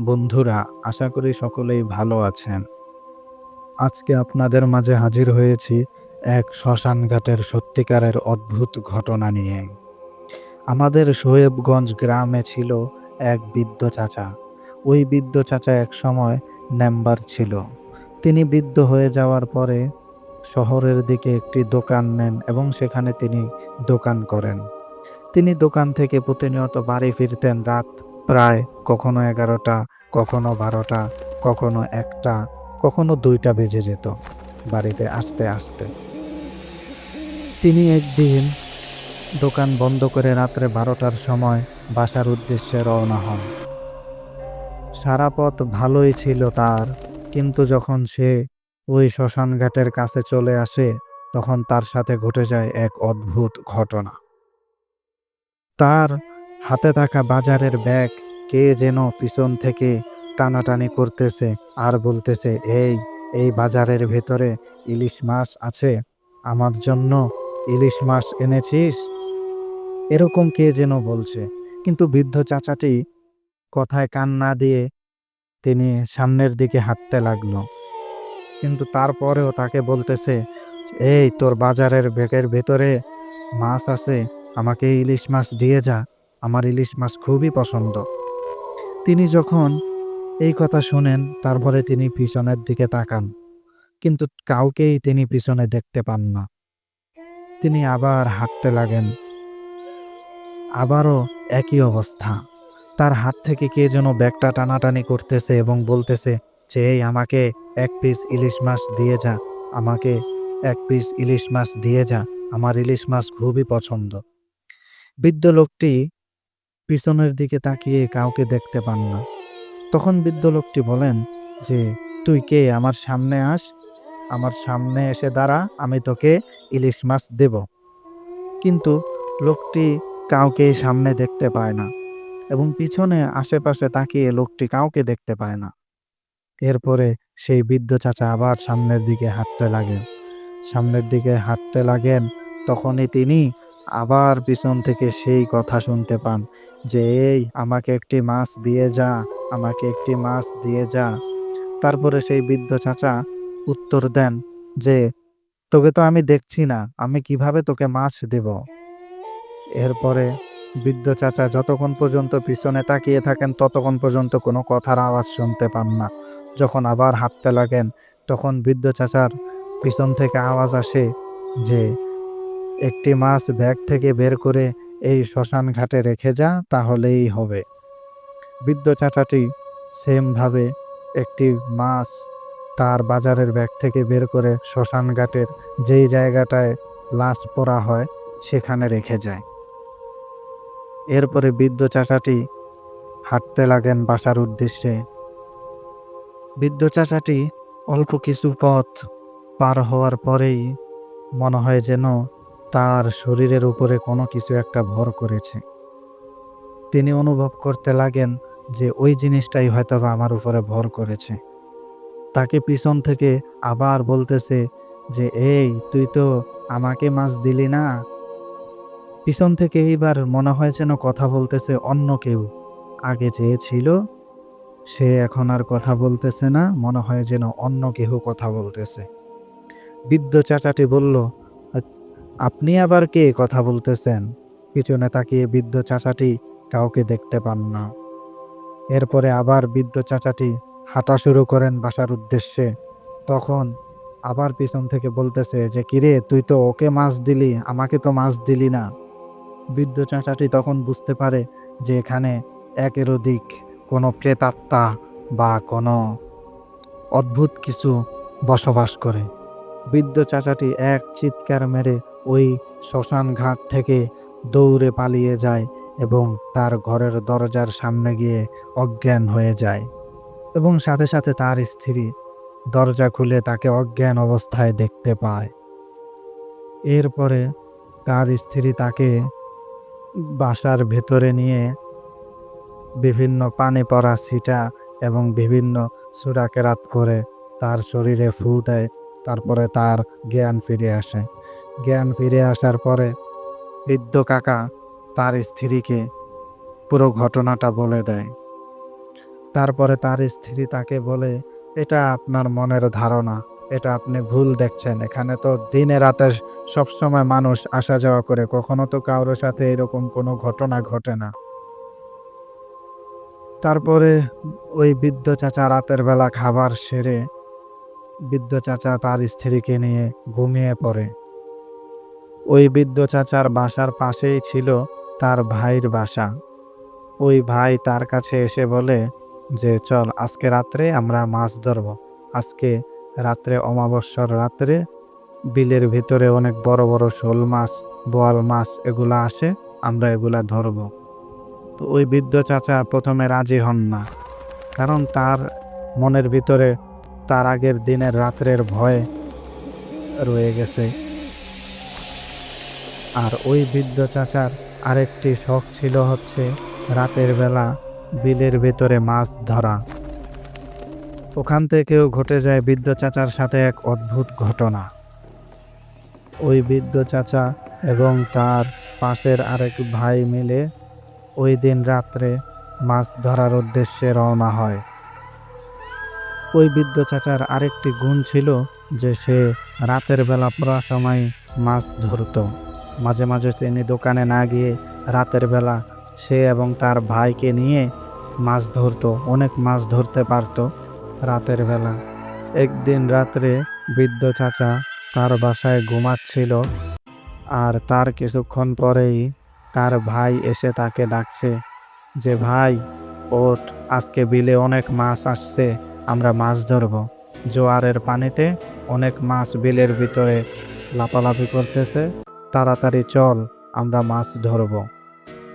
বন্ধুরা, আশা করি সকলেই ভালো আছেন। আজকে আপনাদের মাঝে হাজির হয়েছি এক শ্মশান ঘাটের সত্যিকারের অদ্ভুত ঘটনা নিয়ে। আমাদের সোয়েবগঞ্জ গ্রামে ছিল এক বৃদ্ধ চাচা। ওই বৃদ্ধ চাচা এক সময় মেম্বার ছিল। তিনি বৃদ্ধ হয়ে যাওয়ার পরে শহরের দিকে একটি দোকান নেন এবং সেখানে তিনি দোকান করেন। তিনি দোকান থেকে প্রতিনিয়ত বাড়ি ফিরতেন রাত প্রায় কখনো এগারোটা, কখনো বারোটা, কখনো একটা, কখনো দুইটা বেজে যেত বাড়িতে আসতে আসতে। তিনি একদিন দোকান বন্ধ করে রাত্রে বারোটার সময় বাসার উদ্দেশ্যে রওনা হন। সারা পথ ভালোই ছিল তার, কিন্তু যখন সে ওই শ্মশান ঘাটের কাছে চলে আসে, তখন তার সাথে ঘটে যায় এক অদ্ভুত ঘটনা। তার হাতে থাকা বাজারের ব্যাগ কে যেন পিছন থেকে টানাটানি করতেছে আর বলতেছে, এই এই বাজারের ভেতরে ইলিশ মাছ আছে। আমার জন্য ইলিশ মাছ এনেছিস? এরকম কে যেন বলছে। কিন্তু বৃদ্ধ চাচাটি কথায় কান না দিয়ে তিনি সামনের দিকে হাঁটতে লাগল। কিন্তু তারপরেও তাকে বলতেছে, এই, তোর বাজারের ব্যাগের ভেতরে মাছ আছে, আমাকে ইলিশ মাছ দিয়ে যা। আমার ইলিশ মাছ খুবই পছন্দ। তিনি যখন এই কথা শোনেন, তারপরে তিনি পিছনের দিকে তাকান। কিন্তু কাউকেই তিনি পিছনে দেখতে পান না। তিনি আবার হাঁটতে লাগেন। আবারও একই অবস্থা। তার হাত থেকে কে যেন ব্যাগটা টানাটানি করতেছে এবং বলতেছে, যে এই আমাকে এক পিস ইলিশ মাছ দিয়ে যা। আমাকে এক পিস ইলিশ মাছ দিয়ে যা। আমার ইলিশ মাছ খুবই পছন্দ। বৃদ্ধ লোকটি পিছনের দিকে তাকিয়ে কাউকে দেখতে পান না। তখন বৃদ্ধ লোকটি বলেন যে, তুই কে? আমার সামনে আস। আমার সামনে এসে দাঁড়া, আমি তোকে ইলিশ মাছ দেব। কিন্তু লোকটি কাউকে সামনে দেখতে পায় না এবং পিছনে আশেপাশে তাকিয়ে লোকটি কাউকে দেখতে পায় না। এরপরে সেই বৃদ্ধ চাচা আবার সামনের দিকে হাঁটতে লাগেন সামনের দিকে হাঁটতে লাগেন, তখনই তিনি আবার পিছন থেকে সেই কথা শুনতে পান যে, এই, আমাকে একটি মাছ দিয়ে যা, আমাকে একটি মাছ দিয়ে যা। তারপরে সেই বৃদ্ধ চাচা উত্তর দেন যে, তোকে তো আমি দেখছি না, আমি কীভাবে তোকে মাছ দেব? এরপরে বৃদ্ধ চাচা যতক্ষণ পর্যন্ত পিছনে তাকিয়ে থাকেন, ততক্ষণ পর্যন্ত কোনো কথার আওয়াজ শুনতে পান না। যখন আবার হাঁটতে লাগেন, তখন বৃদ্ধ চাচার পিছন থেকে আওয়াজ আসে যে একটি মাছ ব্যাগ থেকে বের করে এই শ্মশান ঘাটে রেখে যা, তাহলেই হবে। বৃদ্ধ চাচাটি সেমভাবে একটি মাছ তার বাজারের ব্যাগ থেকে বের করে শ্মশান ঘাটের যেই জায়গাটায় লাশ পড়া হয়, সেখানে রেখে যায়। এরপরে বৃদ্ধ চাচাটি হাঁটতে লাগেন বাসার উদ্দেশ্যে। বৃদ্ধ চাচাটি অল্প কিছু পথ পার হওয়ার পরেই মনে হয় যেন তার শরীরের উপরে কোনো কিছু একটা ভর করেছে। তিনি অনুভব করতে লাগেন যে ওই জিনিসটাই হয়তো আমার উপরে ভর করেছে। তাকে পিছন থেকে আবার বলতেছে যে, এই, তুই তো আমাকে মাছ দিলি না? পিছন থেকে এইবার মনে হয় যেন কথা বলতেছে অন্য কেউ। আগে যে ছিল, সে এখন আর কথা বলতেছে না, মনে হয় যেন অন্য কেউ কথা বলতেছে। বৃদ্ধ চাচাটি বলল আপনি আবার কে কথা বলতেছেন? পিছনে তাকিয়ে বৃদ্ধ চাচাটি কাউকে দেখতে পান না। এরপরে আবার বৃদ্ধ চাচাটি হাঁটা শুরু করেন বাসার উদ্দেশ্যে। তখন আবার পিছন থেকে বলতেছে যে, কিরে, তুই তো ওকে মাছ দিলি, আমাকে তো মাছ দিলি না। বৃদ্ধ চাচাটি তখন বুঝতে পারে যে, এখানে একের অধিক কোনো প্রেতাত্মা বা কোনো অদ্ভুত কিছু বসবাস করে। বৃদ্ধ চাচাটি এক চিৎকার মেরে ওই শ্মশান ঘাট থেকে দৌড়ে পালিয়ে যায় এবং তার ঘরের দরজার সামনে গিয়ে অজ্ঞান হয়ে যায় এবং সাথে সাথে তার স্ত্রী দরজা খুলে তাকে অজ্ঞান অবস্থায় দেখতে পায়। এরপরে তার স্ত্রী তাকে বাসার ভেতরে নিয়ে বিভিন্ন পানি পড়া ছিটা এবং বিভিন্ন সুরাকেরাত করে তার শরীরে ফু দেয়, তারপরে তার জ্ঞান ফিরে আসে। জ্ঞান ফিরে আসার পরে বৃদ্ধ কাকা তার স্ত্রীকে পুরো ঘটনাটা বলে দেয়। তারপরে তার স্ত্রী তাকে বলে, এটা আপনার মনের ধারণা, এটা আপনি ভুল দেখছেন। এখানে তো দিনে রাতে সবসময় মানুষ আসা যাওয়া করে, কখনো তো কারোর সাথে এরকম কোনো ঘটনা ঘটে না। তারপরে ওই বৃদ্ধ চাচা রাতের বেলা খাবার সেরে বৃদ্ধ চাচা তার স্ত্রীকে নিয়ে ঘুমিয়ে পড়ে। ওই বৃদ্ধ চাচার বাসার পাশেই ছিল তার ভাইয়ের বাসা। ওই ভাই তার কাছে এসে বলে যে, চল, আজকে রাত্রে আমরা মাছ ধরব। আজকে রাত্রে অমাবস্যার রাত্রে বিলের ভিতরে অনেক বড় বড় শোল মাছ, বোয়াল মাছ এগুলো আসে, আমরা এগুলা ধরব। তো ওই বৃদ্ধ চাচা প্রথমে রাজি হন না, কারণ তার মনের ভিতরে তার আগের দিনের রাত্রের ভয় রয়ে গেছে। আর ওই বৃদ্ধ চাচার আরেকটি শখ ছিল হচ্ছে রাতের বেলা বিলের ভেতরে মাছ ধরা। ওখান থেকেও ঘটে যায় বৃদ্ধ চাচার সাথে এক অদ্ভুত ঘটনা। ওই বৃদ্ধ চাচা এবং তার পাশের আরেক ভাই মিলে ওই দিন রাত্রে মাছ ধরার উদ্দেশ্যে রওনা হয়। ওই বৃদ্ধ চাচার আরেকটি গুণ ছিল যে সে রাতের বেলা পুরা সময় মাছ ধরতো। মাঝে মাঝে তিনি দোকানে না গিয়ে রাতের বেলা সে এবং তার ভাইকে নিয়ে মাছ ধরতো, অনেক মাছ ধরতে পারতো রাতের বেলা। একদিন রাত্রে বৃদ্ধ চাচা তার বাসায় ঘুমাচ্ছিল আর তার কিছুক্ষণ পরেই তার ভাই এসে তাকে ডাকছে যে, ভাই, ওঠ, আজকে বিলে অনেক মাছ আসছে, আমরা মাছ ধরব। জোয়ারের পানিতে অনেক মাছ বিলের ভিতরে লাফালাফি করতেছে। তাড়াতাড়ি চল, আমরা মাছ ধরব।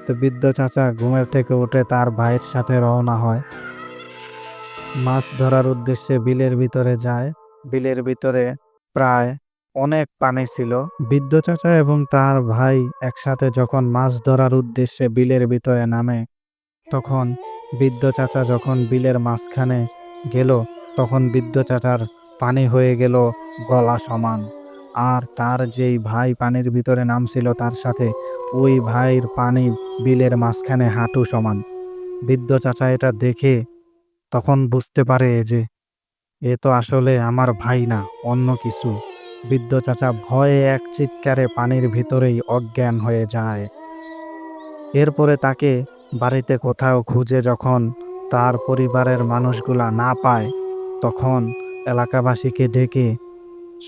তো বৃদ্ধ চাচা ঘুমের থেকে উঠে তার ভাইয়ের সাথে রওনা হয়। মাছ ধরার উদ্দেশ্যে বিলের ভিতরে যায়। বিলের ভিতরে প্রায় অনেক পানি ছিল। বৃদ্ধ চাচা এবং তার ভাই একসাথে যখন মাছ ধরার উদ্দেশ্যে বিলের ভিতরে নামে, তখন বৃদ্ধ চাচা যখন বিলের মাঝখানে গেল, তখন বৃদ্ধ চাচার পানি হয়ে গেল গলা সমান। আর তার যেই ভাই পানির ভিতরে নামছিল তার সাথে, ওই ভাইয়ের পানি বিলের মাঝখানে হাঁটু সমান। বৃদ্ধ চাচা এটা দেখে তখন বুঝতে পারে যে এ তো আসলে আমার ভাই না, অন্য কিছু। বৃদ্ধ চাচা ভয়ে এক চিৎকারে পানির ভিতরেই অজ্ঞান হয়ে যায়। এরপরে তাকে বাড়িতে কোথাও খুঁজে যখন তার পরিবারের মানুষগুলা না পায়, তখন এলাকাবাসীকে ডেকে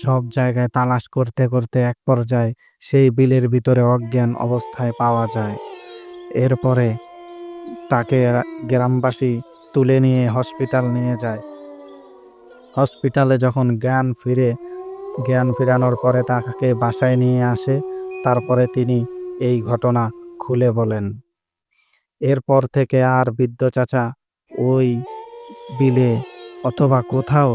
সব জায়গায় তালাশ করতে করতে এক পর্যায়ে সেই বিলের ভিতরে অজ্ঞান অবস্থায় পাওয়া যায়। এরপরে তাকে গ্রামবাসী তুলে নিয়ে হসপিটাল নিয়ে যায়। হসপিটালে যখন জ্ঞান ফিরে, জ্ঞান ফিরানোর পরে তাকে বাসায় নিয়ে আসে। তারপরে তিনি এই ঘটনা খুলে বলেন। এরপর থেকে আর বৃদ্ধ চাচা ওই বিলে অথবা কোথাও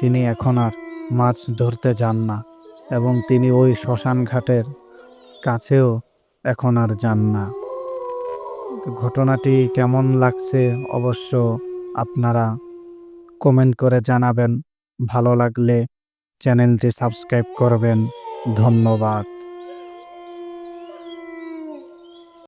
তিনি এখন আর মাছ ধরতে যান না এবং তিনি ওই শ্মশান ঘাটের কাছেও এখন আর যান না। ঘটনাটি কেমন লাগছে অবশ্য আপনারা কমেন্ট করে জানাবেন। ভালো লাগলে চ্যানেলটি সাবস্ক্রাইব করবেন। ধন্যবাদ।